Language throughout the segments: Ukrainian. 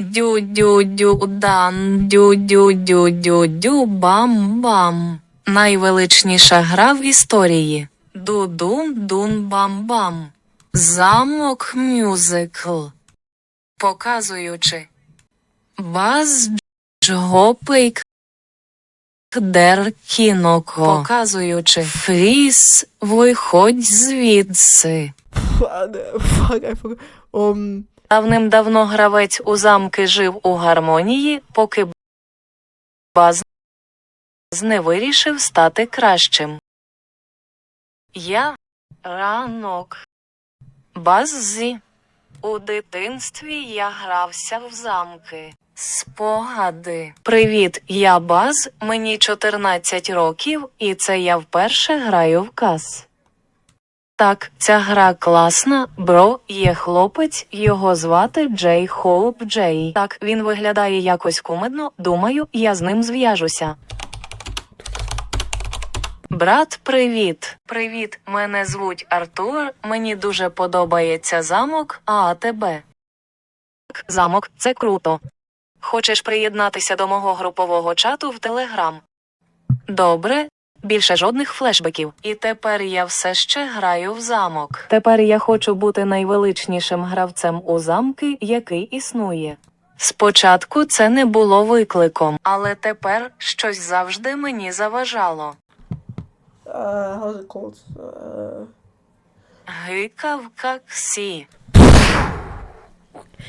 Дю-дю-дю-дан, дю-дю-дю-дю-дю-бам-бам. Найвеличніша гра в історії. Ду-дун-дун-бам-бам. Замок мюзикл. Показуючи. Баз Джгопейк Дер кіноко. Показуючи. Фріс, виходь звідси. Fuck, I forgot. Um, Давним-давно гравець у замки жив у гармонії, поки Баз не вирішив стати кращим. Я ранок. Баззі. У дитинстві я грався в замки. Спогади. Привіт, я Баз, мені 14 років, і це я вперше граю в кас. Так, ця гра класна, бро, є хлопець, його звати Джей Хоуп Джей. Так, він виглядає якось кумедно, думаю, я з ним зв'яжуся. Брат, привіт. Привіт, мене звуть Артур. Мені дуже подобається замок, а тебе. Так, Замок, це круто. Хочеш приєднатися до мого групового чату в Телеграм? Добре, Більше жодних флешбеків. І тепер я все ще граю в замок. Тепер я хочу бути найвеличнішим гравцем у замки, який існує. Спочатку це не було викликом, але тепер щось завжди мені заважало. uh, how's it called? Uh, Гикавка Ксі.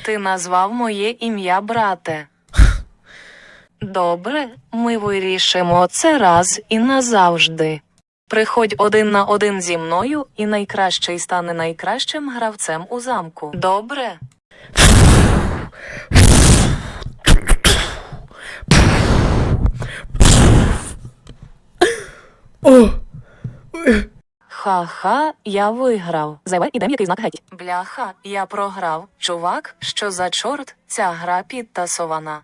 Ти назвав моє ім'я, брате. Добре, ми вирішимо це раз і назавжди. Приходь один на один зі мною, і найкращий стане найкращим гравцем у замку. Добре? Ха-ха, я виграв. Зайве ідем який знак геть. Бляха, я програв. Чувак, що за чорт, ця гра підтасована.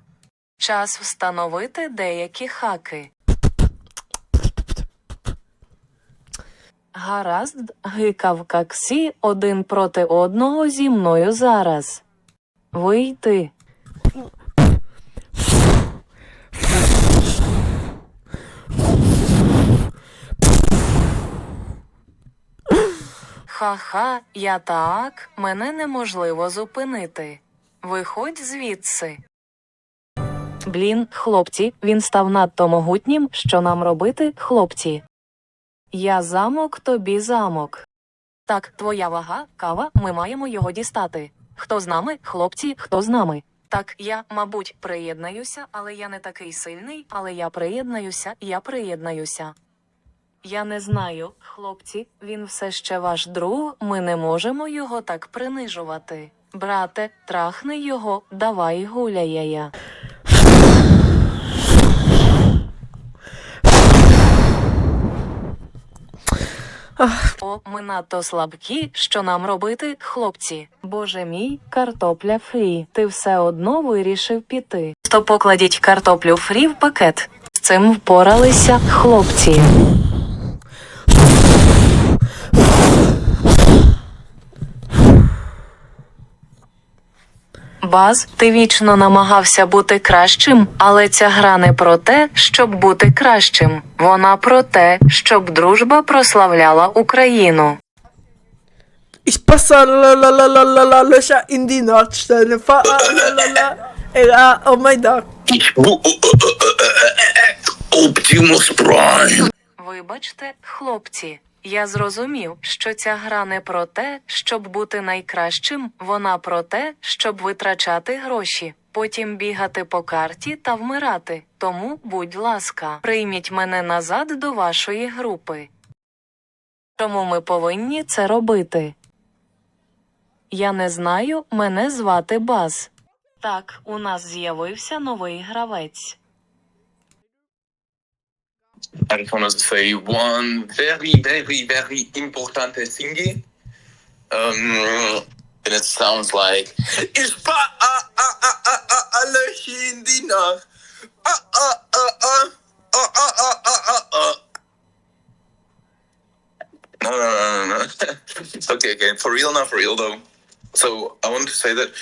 Час встановити деякі хаки. Гаразд, гикавка Ксі один проти одного зі мною зараз. Вийти. Ха-ха, я так, мене неможливо зупинити. Виходь звідси. Блін, хлопці, він став надто могутнім, що нам робити, хлопці. Я замок, тобі замок. Так, твоя вага, кава, ми маємо його дістати. Хто з нами, хлопці, хто з нами? Так, я, мабуть, приєднаюся, але я не такий сильний, але я приєднаюся, я приєднаюся. Я не знаю, хлопці, він все ще ваш друг, ми не можемо його так принижувати. Брате, трахни його, давай гуляє я. О, ми надто слабкі, що нам робити, хлопці. Боже мій, картопля фрі. Ти все одно вирішив піти. То покладіть картоплю фрі в пакет. З цим впоралися хлопці. Баз, ти вічно намагався бути кращим, але ця гра не про те, щоб бути кращим. Вона про те, щоб дружба прославляла Україну. ich passe la la la la la la Löcher in die Nacht, stelle Fa la la la oh mein Gott. Optimus Prime. Вибачте, хлопці, я зрозумів, що ця гра не про те, щоб бути найкращим, вона про те, щоб витрачати гроші, потім бігати по карті та вмирати. Тому, будь ласка, прийміть мене назад до вашої групи. Чому ми повинні це робити? Я не знаю, мене звати Баз. Так, у нас з'явився новий гравець. I just want to say one very, very, very important thing. Um, and it sounds like Ich pa a a a a a a Löcher in die Nacht. No, no, no, no, no. okay, okay, for real, not for real though. So I want to say that.